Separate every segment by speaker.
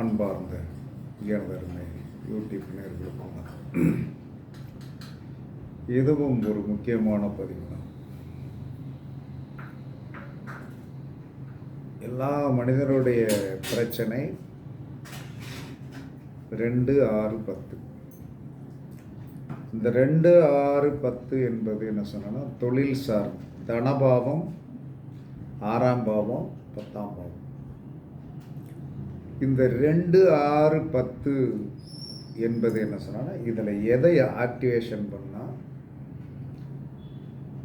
Speaker 1: அன்பார்ந்த எனதருமை யூடியூப் நேர்களுக்கும் இதுவும் ஒரு முக்கியமான பதிவு தான். எல்லா மனிதருடைய பிரச்சனை ரெண்டு ஆறு பத்து. இந்த ரெண்டு ஆறு பத்து என்பது என்ன சொன்னால் தொழில் சார் தனபாவம் ஆறாம் பாவம் பத்தாம் பாவம். இந்த ரெண்டு ஆறு பத்து என்பது என்ன சொன்னால் இதில் எதை ஆக்டிவேஷன் பண்ணால்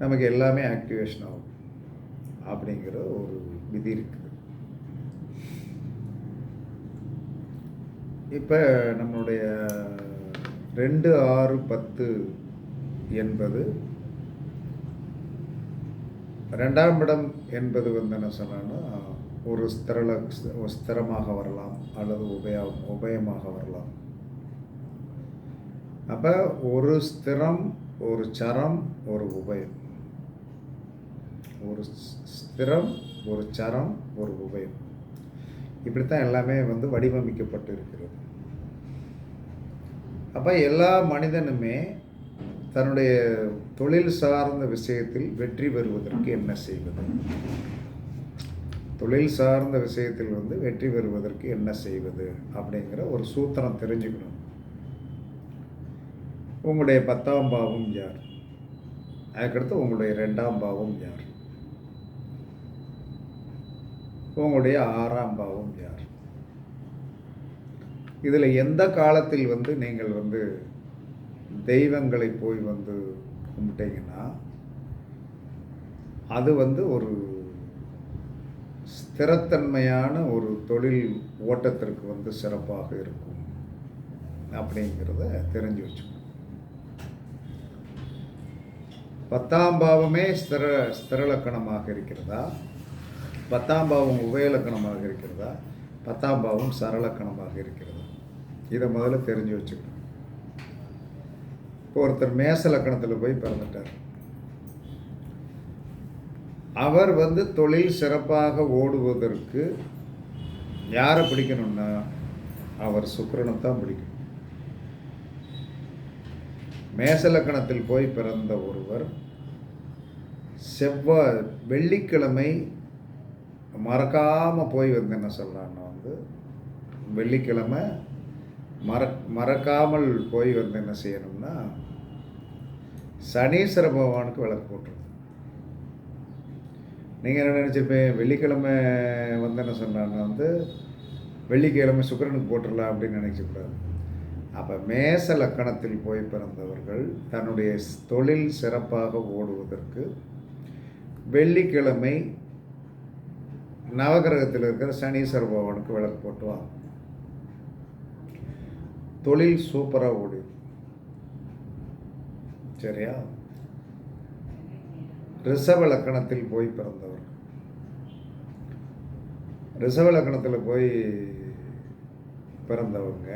Speaker 1: நமக்கு எல்லாமே ஆக்டிவேஷன் ஆகும். அப்படிங்கிற ஒரு விதி இருக்குது. இப்போ நம்மளுடைய ரெண்டு ஆறு பத்து என்பது ரெண்டாம் இடம் என்பது வந்து என்ன சொன்னால் ஒரு ஸ்திரல ஒரு ஸ்திரமாக வரலாம் அல்லது உபய உபயமாக வரலாம். அப்போ ஒரு ஸ்திரம் ஒரு சரம் ஒரு உபயம். ஒரு ஸ்திரம் ஒரு சரம் ஒரு உபயம். இப்படித்தான் எல்லாமே வந்து வடிவமைக்கப்பட்டு இருக்கிறது. அப்போ எல்லா மனிதனுமே தன்னுடைய தொழில் சார்ந்த விஷயத்தில் வெற்றி பெறுவதற்கு என்ன செய்வது? தொழில் சார்ந்த விஷயத்தில் வந்து வெற்றி பெறுவதற்கு என்ன செய்வது அப்படிங்கிற ஒரு சூத்திரம் தெரிஞ்சுக்கணும். உங்களுடைய பத்தாம் பாவம் யார்? அதுக்கடுத்து உங்களுடைய ரெண்டாம் பாவம் யார்? உங்களுடைய ஆறாம் பாவம் யார்? இதில் எந்த காலத்தில் வந்து நீங்கள் வந்து தெய்வங்களை போய் வந்து கும்பிட்டீங்கன்னா அது வந்து ஒரு ஸ்திரத்தன்மையான ஒரு தொழில் ஓட்டத்திற்கு வந்து சிறப்பாக இருக்கும் அப்படிங்கிறத தெரிஞ்சு வச்சுக்கணும். பத்தாம் பாவமே ஸ்திர ஸ்திரலக்கணமாக இருக்கிறதா? பத்தாம் பாவம் உபயலக்கணமாக இருக்கிறதா? பத்தாம் பாவம் சரலக்கணமாக இருக்கிறதா? இதை முதல்ல தெரிஞ்சு வச்சுக்கணும். இப்போ ஒருத்தர் மேச லக்கணத்தில் போய் பிறந்துட்டார். அவர் வந்து தொழில் சிறப்பாக ஓடுவதற்கு யாரை பிடிக்கணும்னா அவர் சுக்கரனை தான் பிடிக்கணும். மேசலக்கணத்தில் போய் பிறந்த ஒருவர் செவ்வாய் வெள்ளிக்கிழமை மறக்காமல் போய் வந்து என்ன சொல்கிறான்னா வந்து வெள்ளிக்கிழமை மற மறக்காமல் போய் வந்து என்ன செய்யணும்னா சனீஸ்வர பகவானுக்கு விளக்கு போட்டுருங்க. நீங்கள் என்ன நினச்சிருப்பேன் வெள்ளிக்கிழமை வந்து என்ன சொன்னான்னா வந்து வெள்ளிக்கிழமை சுக்கிரனுக்கு போட்டுடலாம் அப்படின்னு நினைக்கக்கூடாது அப்போ மேச லக்கணத்தில் போய் பிறந்தவர்கள் தன்னுடைய தொழில் சிறப்பாக ஓடுவதற்கு வெள்ளிக்கிழமை நவகிரகத்தில் இருக்கிற சனீஸ்வர பகவானுக்கு விளக்கு போட்டுவாங்க தொழில் சூப்பராக ஓடி. சரியா? ரிஷப லக்கணத்தில் போய் பிறந்தவர். ரிஷப லக்கணத்தில் போய் பிறந்தவங்க.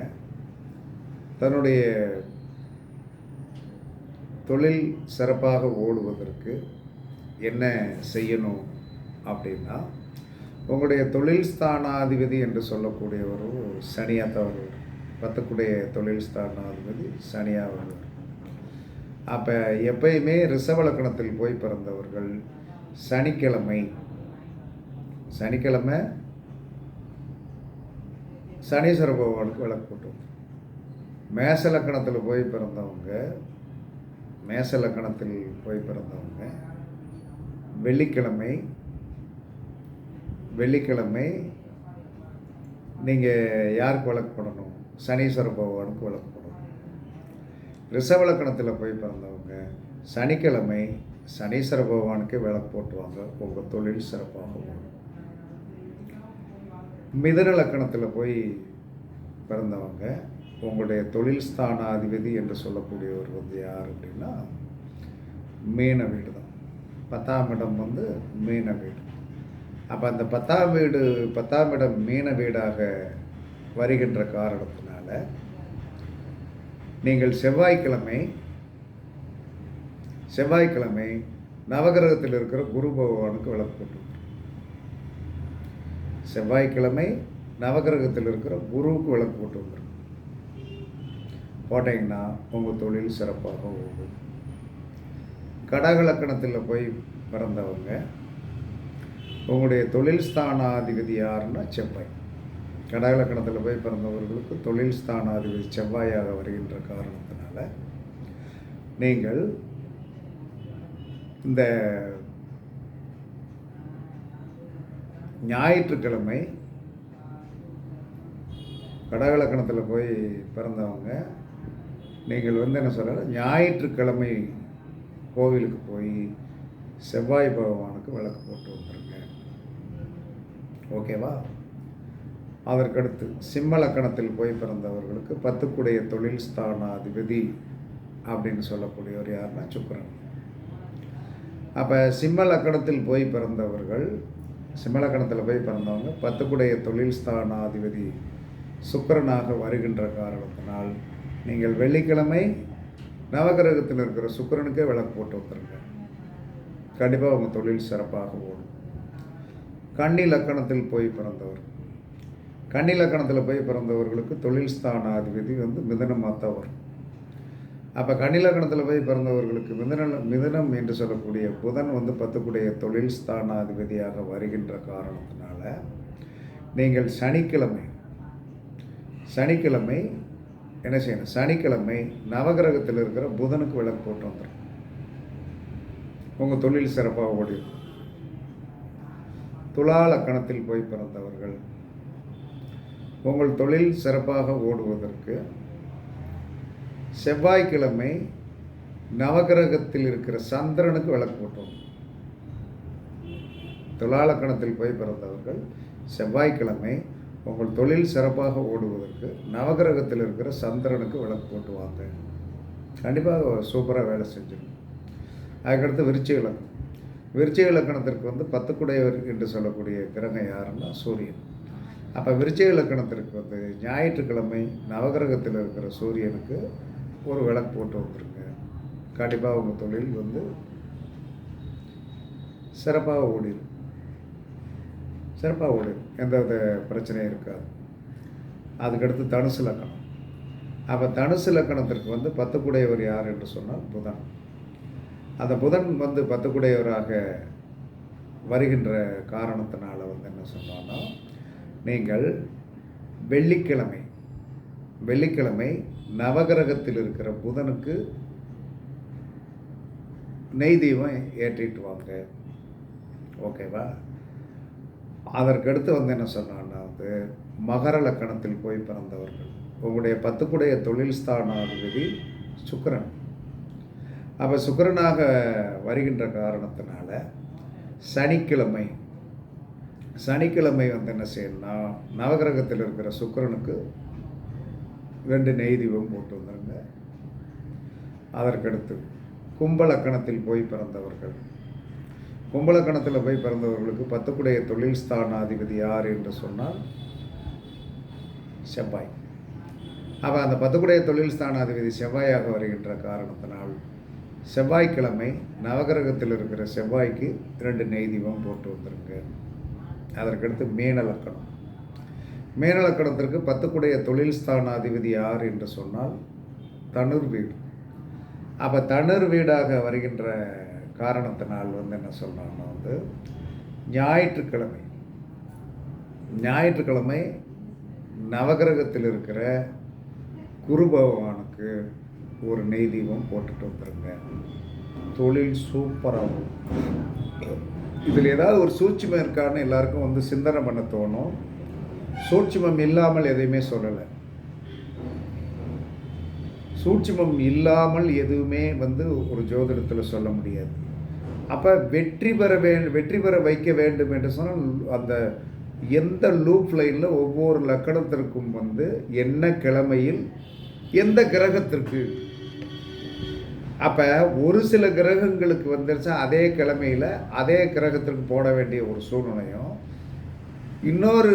Speaker 1: தன்னுடைய தொழில் சிறப்பாக ஓடுவதற்கு என்ன செய்யணும் அப்படின்னா உங்களுடைய தொழில் ஸ்தானாதிபதி என்று சொல்லக்கூடியவரும் சனியாக தான் வருவார் பத்துக்குடைய தொழில் ஸ்தானாதிபதி சனியாக வருவார் அப்போ எப்பயுமே ரிஷபலக்கணத்தில் போய் பிறந்தவர்கள் சனிக்கிழமை. சனிக்கிழமை சனீஸ்வர பகவானுக்கு விளக்கு போட்டு மேச லக்கணத்தில் போய் பிறந்தவங்க மேச லக்கணத்தில் போய் பிறந்தவங்க வெள்ளிக்கிழமை வெள்ளிக்கிழமை நீங்கள் யாருக்கு விளக்கு போடணும்? சனீஸ்வர பகவானுக்கு விளக்கு ரிஷவலக்கணத்தில் போய் பிறந்தவங்க சனிக்கிழமை சனீஸ்வர பகவானுக்கு விளக்கு போட்டுவாங்க. உங்கள் தொழில் சிறப்பாக ஓடும் மிதன லக்கணத்தில் போய் பிறந்தவங்க உங்களுடைய தொழில் ஸ்தானாதிபதி என்று சொல்லக்கூடியவர் வந்து யார் அப்படின்னா மீன வீடு தான் பத்தாம் இடம் வந்து மீன வீடு. அப்போ அந்த பத்தாம் வீடு பத்தாம் இடம் மீன வீடாக வருகின்ற காரணத்தினால நீங்கள் செவ்வாய்க்கிழமை செவ்வாய்க்கிழமை நவகிரகத்தில் இருக்கிற குரு பகவானுக்கு விளக்கு போட்டு. செவ்வாய்க்கிழமை நவகிரகத்தில் இருக்கிற குருவுக்கு விளக்கு போட்டு வந்துடும் போட்டிங்கன்னா உங்கள் தொழில் சிறப்பாக ஓடும் கடகலக்கணத்தில் போய் பிறந்தவங்க உங்களுடைய தொழில் ஸ்தானாதிபதி யாருன்னா செவ்வாய். கடகலக்கணத்தில் போய் பிறந்தவர்களுக்கு தொழில் ஸ்தானாதிபதி செவ்வாயாக வருகின்ற காரணத்தினால நீங்கள் இந்த ஞாயிற்றுக்கிழமை கடகலக்கணத்தில் போய் பிறந்தவங்க நீங்கள் வந்து என்ன சொல்கிற ஞாயிற்றுக்கிழமை கோவிலுக்கு போய் செவ்வாய் பகவானுக்கு விளக்கு போட்டு வந்துருங்க. ஓகேவா? அதற்கடுத்து சிம்ம லக்கணத்தில் போய் பிறந்தவர்களுக்கு பத்துக்குடைய தொழில் ஸ்தானாதிபதி அப்படின்னு சொல்லக்கூடியவர் யாருன்னா சுக்கரன். அப்போ சிம்ம லக்கணத்தில் போய் பிறந்தவர்கள் சிம்ம லக்கணத்தில் போய் பிறந்தவங்க பத்துக்குடைய தொழில் ஸ்தானாதிபதி சுக்கரனாக வருகின்ற காரணத்தினால் நீங்கள் வெள்ளிக்கிழமை நவகிரகத்தில் இருக்கிற சுக்கரனுக்கே விளக்கு போட்டு வந்துருங்க. கண்டிப்பாக உங்கள் தொழில் சிறப்பாக ஓடும். கண்ணி லக்கணத்தில் போய் பிறந்தவர் கன்னிலக்கணத்தில் போய் பிறந்தவர்களுக்கு தொழில் ஸ்தானாதிபதி வந்து மிதனமாக தான் வரும் அப்போ கன்னிலக்கணத்தில் போய் பிறந்தவர்களுக்கு மிதன மிதனம் என்று சொல்லக்கூடிய புதன் வந்து பத்துக்குடைய தொழில் ஸ்தானாதிபதியாக வருகின்ற காரணத்தினால நீங்கள் சனிக்கிழமை சனிக்கிழமை என்ன செய்யணும்? சனிக்கிழமை நவகிரகத்தில் இருக்கிற புதனுக்கு விளக்கு போட்டு வந்துடும் உங்கள் தொழில் சிறப்பாக ஓடிடும். துலா லக்கணத்தில் போய் பிறந்தவர்கள் உங்கள் தொழில் சிறப்பாக ஓடுவதற்கு செவ்வாய்க்கிழமை நவகிரகத்தில் இருக்கிற சந்திரனுக்கு விளக்கு போட்டோம். துலாலக்கணத்தில் போய் பிறந்தவர்கள் செவ்வாய்க்கிழமை உங்கள் தொழில் சிறப்பாக ஓடுவதற்கு நவகிரகத்தில் இருக்கிற சந்திரனுக்கு விளக்கு போட்டு வாங்க. கண்டிப்பாக சூப்பராக வேலை செஞ்சிடும். அதுக்கடுத்து விருச்சிக இலக்கணம். விருச்சிக இலக்கணத்திற்கு வந்து பத்துக்குடையவர் என்று சொல்லக்கூடிய கிரகம் யாருன்னா சூரியன். அப்போ விருச்சிக இலக்கணத்திற்கு வந்து ஞாயிற்றுக்கிழமை நவகிரகத்தில் இருக்கிற சூரியனுக்கு ஒரு விளக்கு போட்டு வந்துருங்க கண்டிப்பாக உங்கள் தொழில் வந்து சிறப்பாக ஓடிடும் சிறப்பாக ஓடிடும் எந்த வித பிரச்சனையும் இருக்காது. அதுக்கடுத்து தனுசு லக்கணம். அப்போ தனுசு லக்கணத்திற்கு வந்து பத்துக்குடையவர் யார் என்று சொன்னால் புதன். அந்த புதன் வந்து பத்துக்குடையவராக வருகின்ற காரணத்தினால வந்து என்ன சொன்னோன்னா நீங்கள் வெள்ளிக்கிழமை வெள்ளிக்கிழமை நவகிரகத்தில் இருக்கிற புதனுக்கு நெய் தீபம் ஏற்றிட்டு வாங்க. ஓகேவா அதற்கடுத்து வந்து என்ன சொன்னான்னா வந்து மகர லக்கணத்தில் போய் பிறந்தவர்கள். உங்களுடைய பத்துக்குடைய தொழில் ஸ்தானாதிபதி சுக்கரன். அப்போ சுக்கரனாக வருகின்ற காரணத்தினால சனிக்கிழமை சனிக்கிழமை வந்து என்ன செய்யணும்னா நவகிரகத்தில் இருக்கிற சுக்கரனுக்கு ரெண்டு நெய் தீபம் போட்டு வந்துருங்க. அதற்கடுத்து கும்பலக்கணத்தில் போய் பிறந்தவர்கள். கும்பலக்கணத்தில் போய் பிறந்தவர்களுக்கு பத்துக்குடைய தொழில் ஸ்தானாதிபதி யார் என்று சொன்னால் செவ்வாய். அப்போ அந்த பத்துக்குடைய தொழில் ஸ்தானாதிபதி செவ்வாயாக வருகின்ற காரணத்தினால் செவ்வாய்க்கிழமை நவகிரகத்தில் இருக்கிற செவ்வாய்க்கு ரெண்டு நெய் தீபம் போட்டு வந்துருங்க. அதற்கடுத்து மேனலக்கணம். மேனலக்கணத்திற்கு பத்துக்குடைய தொழில் ஸ்தானாதிபதி யார் என்று சொன்னால் தனுர் வீடு. அப்போ தனுர் வீடாக வருகின்ற காரணத்தினால் வந்து என்ன சொன்னாங்கன்னா வந்து ஞாயிற்றுக்கிழமை. ஞாயிற்றுக்கிழமை நவகிரகத்தில் இருக்கிற குரு பகவானுக்கு ஒரு நெய் தீபம் போட்டுட்டு வந்துருங்க. தொழில் சூப்பராகும். இதில் ஏதாவது ஒரு சூட்சிமம் இருக்கான்னு எல்லாருக்கும் வந்து சிந்தனை பண்ண தோணும். சூட்சிமம் இல்லாமல் எதையுமே சொல்லலை. சூட்சிமம் இல்லாமல் எதுவுமே வந்து ஒரு ஜோதிடத்தில் சொல்ல முடியாது. அப்போ வெற்றி பெற வே வெற்றி பெற வைக்க வேண்டும் என்று சொன்னால் அந்த எந்த லூப் லைனில் ஒவ்வொரு லக்கணத்திற்கும் வந்து என்ன கிழமையில் எந்த கிரகத்திற்கு அப்போ ஒரு சில கிரகங்களுக்கு வந்துருச்சா அதே கிழமையில் அதே கிரகத்திற்கு போட வேண்டிய ஒரு சூழ்நிலையும். இன்னொரு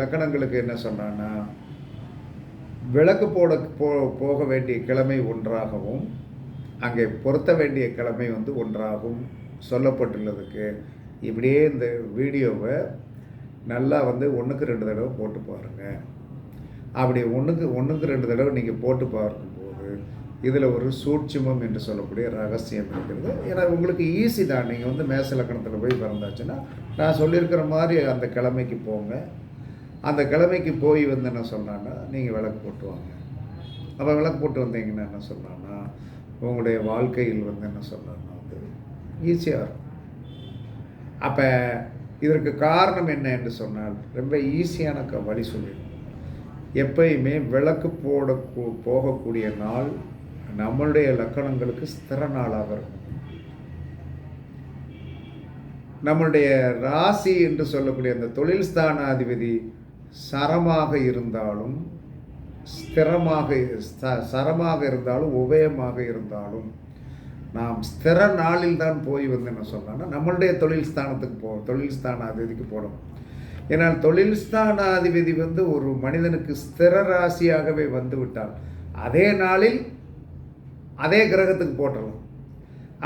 Speaker 1: லக்கணங்களுக்கு என்ன சொன்னான்னா விளக்கு போட போ போக வேண்டிய கிழமை ஒன்றாகவும் அங்கே பொருத்த வேண்டிய கிழமை வந்து ஒன்றாகவும் சொல்லப்பட்டுள்ளதுக்கு. இப்படியே இந்த வீடியோவை நல்லா வந்து ஒன்றுக்கு ரெண்டு தடவை போட்டு பாருங்கள் அப்படி ஒன்றுக்கு ஒன்றுக்கு ரெண்டு தடவை நீங்கள் போட்டு பார்க்கும்போது இதில் ஒரு சூட்சுமம் என்று சொல்லக்கூடிய ரகசியம் இருக்கிறது. ஏன்னா உங்களுக்கு ஈஸி தான். நீங்கள் வந்து மேச லக்கணத்தில் போய் பிறந்தாச்சுன்னா நான் சொல்லியிருக்கிற மாதிரி அந்த கிழமைக்கு போங்க. அந்த கிழமைக்கு போய் வந்து என்ன சொன்னான்னா நீங்கள் விளக்கு போட்டு வாங்க. அப்போ விளக்கு போட்டு வந்தீங்கன்னா என்ன சொன்னான்னா உங்களுடைய வாழ்க்கையில் வந்து என்ன சொன்னான்னா வந்து ஈஸியாக இருக்கும். அப்போ இதற்கு காரணம் என்ன என்று சொன்னால் ரொம்ப ஈஸியான க வழி சொல்லிடும் எப்பயுமே விளக்கு போட போகக்கூடிய நாள் நம்மளுடைய லக்கணங்களுக்கு ஸ்திர நாளாக இருக்கும். நம்மளுடைய ராசி என்று சொல்லக்கூடிய அந்த தொழில் ஸ்தானாதிபதி சரமாக இருந்தாலும் ஸ்திரமாக சரமாக இருந்தாலும் உபயமாக இருந்தாலும் நாம் ஸ்திர நாளில் தான் போய் வந்து என்ன சொல்லலாம்னா நம்மளுடைய தொழில் ஸ்தானத்துக்கு போ தொழில் ஸ்தானாதிபதிக்கு போகணும் ஏன்னால் தொழில் ஸ்தானாதிபதி வந்து ஒரு மனிதனுக்கு ஸ்திர ராசியாகவே வந்து விட்டால் அதே நாளில் அதே கிரகத்துக்கு போட்டலாம்.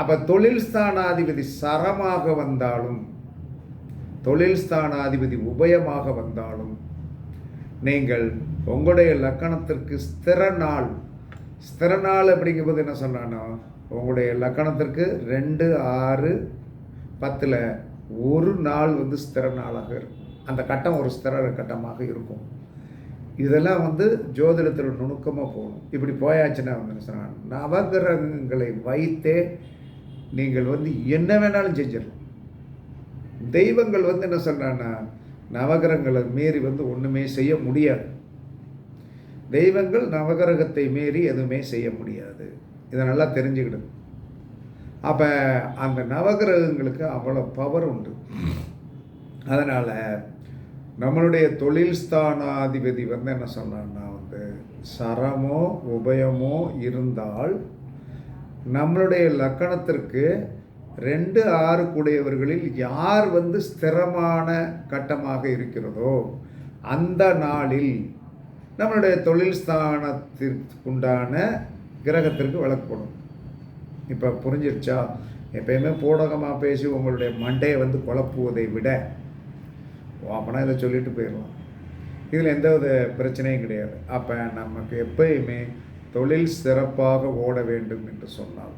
Speaker 1: அப்போ தொழில் ஸ்தானாதிபதி சரமாக வந்தாலும் தொழில் ஸ்தானாதிபதி உபயமாக வந்தாலும் நீங்கள் உங்களுடைய லக்கணத்திற்கு ஸ்திர நாள். ஸ்திர நாள் அப்படிங்கும்போது என்ன சொன்னான்னா உங்களுடைய லக்கணத்திற்கு ரெண்டு ஆறு பத்தில் ஒரு நாள் வந்து ஸ்திர நாளாக இருக்கும். அந்த கட்டம் ஒரு ஸ்திர கட்டமாக இருக்கும். இதெல்லாம் வந்து ஜோதிடத்தில் நுணுக்கமாக போகணும். இப்படி போயாச்சுன்னா வந்து என்ன நவகிரகங்களை வைத்தே நீங்கள் வந்து என்ன வேணாலும் செஞ்சிடலாம். தெய்வங்கள் வந்து என்ன சொல்கிறான்னா நவகிரகங்களை மீறி வந்து ஒன்றுமே செய்ய முடியாது. தெய்வங்கள் நவகிரகத்தை மீறி எதுவுமே செய்ய முடியாது. இதை நல்லா தெரிஞ்சுக்கிடும் அப்போ அந்த நவகிரகங்களுக்கு அவ்வளோ பவர் உண்டு. அதனால் நம்மளுடைய தொழில் ஸ்தானாதிபதி வந்து என்ன சொன்னான்னா வந்து சரமோ உபயமோ இருந்தால் நம்மளுடைய லக்கணத்திற்கு ரெண்டு ஆறு கூடியவர்களில் யார் வந்து ஸ்திரமான கட்டமாக இருக்கிறதோ அந்த நாளில் நம்மளுடைய தொழில் ஸ்தானத்திற்குண்டான கிரகத்திற்கு விளக்கப்படும் இப்போ புரிஞ்சிருச்சா? எப்பயுமே போடகமாக பேசி உங்களுடைய மண்டையை வந்து குழப்புவதை விட ஓப்பனாக இதை சொல்லிட்டு போயிடலாம். இதில் எந்த வித பிரச்சனையும் கிடையாது. அப்போ நமக்கு எப்பயுமே தொழில் சிறப்பாக ஓட வேண்டும் என்று சொன்னால்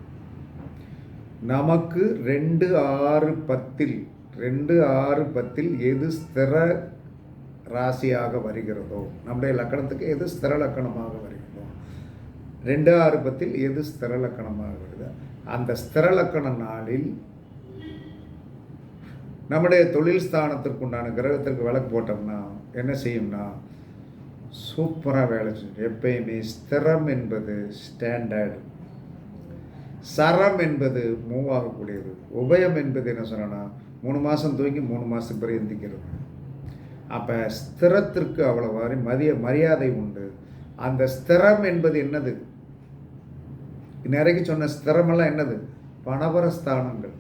Speaker 1: நமக்கு ரெண்டு ஆறு பத்தில் ரெண்டு ஆறு பத்தில் எது ஸ்திர ராசியாக வருகிறதோ நம்முடைய லக்கணத்துக்கு எது ஸ்திர லக்கணமாக வருகிறதோ ரெண்டு ஆறு பத்தில் எது ஸ்திர லக்கணமாக வருதோ? அந்த ஸ்திர லக்கண நாளில் நம்முடைய தொழில் ஸ்தானத்திற்கு உண்டான கிரகத்திற்கு விளக்கு போட்டோம்னா என்ன செய்யும்னா சூப்பராக வேலை செய்யும் எப்பயுமே ஸ்திரம் என்பது ஸ்டாண்டர்டு சரம் என்பது மூவ் ஆகக்கூடியது. உபயம் என்பது என்ன சொன்னா மூணு மாதம் தூங்கி மூணு மாதம் பிறகு எந்திக்கிறது. அப்போ ஸ்திரத்திற்கு அவ்வளவு மதிய மரியாதை உண்டு. அந்த ஸ்திரம் என்பது என்னது? நிறைக்கு சொன்ன ஸ்திரமெல்லாம் என்னது? பணவர ஸ்தானங்கள்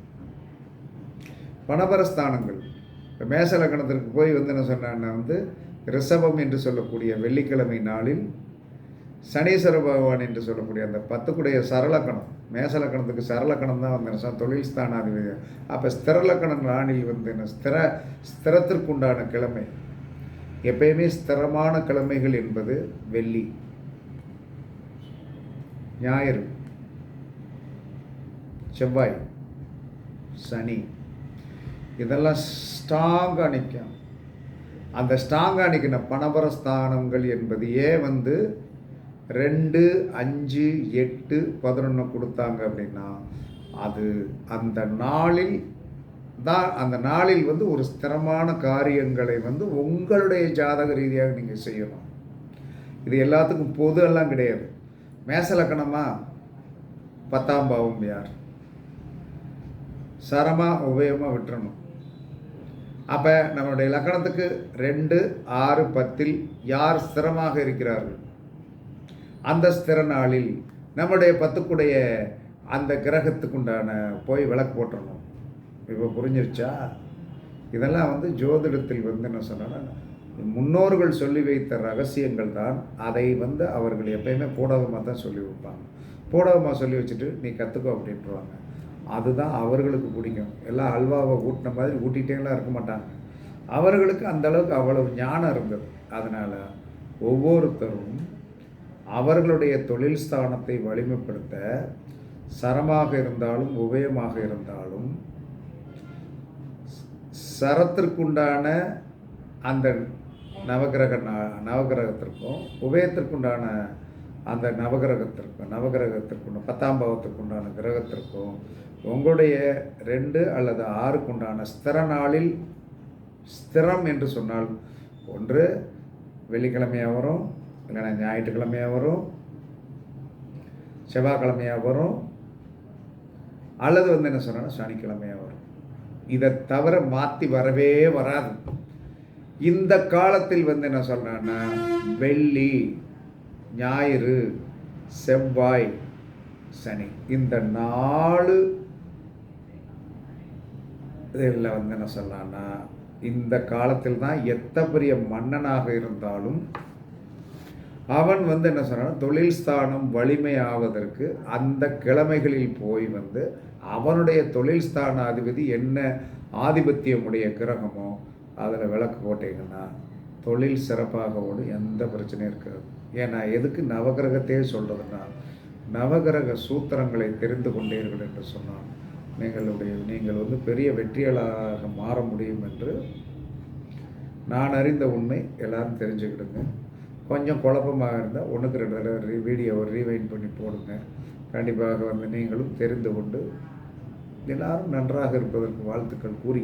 Speaker 1: பணபரஸ்தானங்கள். இப்போ மேச லக்கணத்திற்கு போய் வந்து என்ன சொன்னான்னா வந்து ரிஷபம் என்று சொல்லக்கூடிய வெள்ளிக்கிழமை நாளில் சனீஸ்வர பகவான் என்று சொல்லக்கூடிய அந்த பத்துக்குடைய சரலக்கணம் மேசலக்கணத்துக்கு சரலக்கணம் தான் வந்து என்ன தொழில் ஸ்தானாதிபதி அப்போ ஸ்திரலக்கணம் நாளில் வந்து என்ன ஸ்திர ஸ்திரத்திற்குண்டான கிழமை. எப்பயுமே ஸ்திரமான கிழமைகள் என்பது வெள்ளி. ஞாயிறு. செவ்வாய். சனி. இதெல்லாம் ஸ்ட்ராங்காக நிற்கும் அந்த ஸ்ட்ராங்காக நிற்கிற பணபரஸ்தானங்கள் என்பதையே வந்து ரெண்டு அஞ்சு எட்டு பதினொன்று கொடுத்தாங்க அப்படின்னா அது அந்த நாளில் தான் அந்த நாளில் வந்து ஒரு ஸ்திரமான காரியங்களை வந்து உங்களுடைய ஜாதக ரீதியாக நீங்கள் செய்யணும். இது எல்லாத்துக்கும் பொது எல்லாம் கிடையாது. மேசலக்கணமாக பத்தாம் பாவம் யார்? சரமாக உபயமாக விட்டுறணும். அப்போ நம்மளுடைய லக்கணத்துக்கு ரெண்டு ஆறு பத்தில் யார் ஸ்திரமாக இருக்கிறார்கள்? அந்த ஸ்திர நாளில் நம்முடைய பத்துக்குடைய அந்த கிரகத்துக்குண்டான போய் விளக்கு போட்டுறணும். இப்போ புரிஞ்சிருச்சா? இதெல்லாம் வந்து ஜோதிடத்தில் வந்து என்ன சொன்னால் முன்னோர்கள் சொல்லி வைத்த ரகசியங்கள் தான் அதை வந்து அவர்கள் எப்பயுமே பூடகமாக தான் சொல்லி வைப்பாங்க. பூடகமாக சொல்லி வச்சுட்டு நீ கற்றுக்கோ அப்படின்ட்டுருவாங்க அதுதான் அவர்களுக்கு பிடிக்கும். எல்லாம் அல்வாவை ஊட்டின மாதிரி ஊட்டிகிட்டேலாம் இருக்க மாட்டாங்க. அவர்களுக்கு அந்த அளவுக்கு அவ்வளவு ஞானம் இருந்தது. அதனால் ஒவ்வொருத்தரும் அவர்களுடைய தொழில் ஸ்தானத்தை வலிமைப்படுத்த சரமாக இருந்தாலும் உபயமாக இருந்தாலும் சரத்திற்குண்டான அந்த நவகிரக ந- நவகிரகத்திற்கும் உபயத்திற்குண்டான அந்த நவகிரகத்திற்கும் நவகிரகத்திற்குண்டான பத்தாம் பாவத்துக்குண்டான கிரகத்திற்கும் உங்களுடைய ரெண்டு அல்லது ஆறுக்குண்டான ஸ்திர நாளில் ஸ்திரம் என்று சொன்னால் ஒன்று வெள்ளிக்கிழமையாக வரும் இல்லைன்னா ஞாயிற்றுக்கிழமையாக வரும் செவ்வாய்க்கிழமையாக வரும் அல்லது வந்து என்ன சொன்னால் சனிக்கிழமையாக வரும். இதை தவிர மாற்றி வரவே வராது. இந்த காலத்தில் வந்து என்ன சொல்கிறேன்னா வெள்ளி. ஞாயிறு செவ்வாய் சனி. இந்த நாலு இதில் வந்து என்ன சொல்லலாம்னா இந்த காலத்தில் தான் எத்த பெரிய மன்னனாக இருந்தாலும் அவன் வந்து என்ன சொல்றான் தொழில் ஸ்தானம் வலிமை ஆவதற்கு அந்த கிழமைகளில் போய் வந்து அவனுடைய தொழில் ஸ்தான அதிபதி என்ன ஆதிபத்தியமுடைய கிரகமோ அதில் விளக்கு போட்டீங்கன்னா தொழில் சிறப்பாக ஓடும் எந்த பிரச்சனையும் இருக்காது. ஏன்னா எதுக்கு நவகிரகத்தையே சொல்கிறதுன்னா நவகிரக சூத்திரங்களை தெரிந்து கொண்டீர்கள் என்று சொன்னால் நீங்களுடைய நீங்கள் வந்து பெரிய வெற்றியாளராக மாற முடியும் என்று நான் அறிந்த உண்மை. எல்லாரும் தெரிஞ்சுக்கிடுங்க. கொஞ்சம் குழப்பமாக இருந்தால் ஒன்றுக்கு ரெண்டு தடவை வீடியோவை ரீவைண்ட் பண்ணி போடுங்க. கண்டிப்பாக வந்து நீங்களும் தெரிந்து கொண்டு எல்லாரும் நன்றாக இருப்பதற்கு வாழ்த்துக்கள் கூறி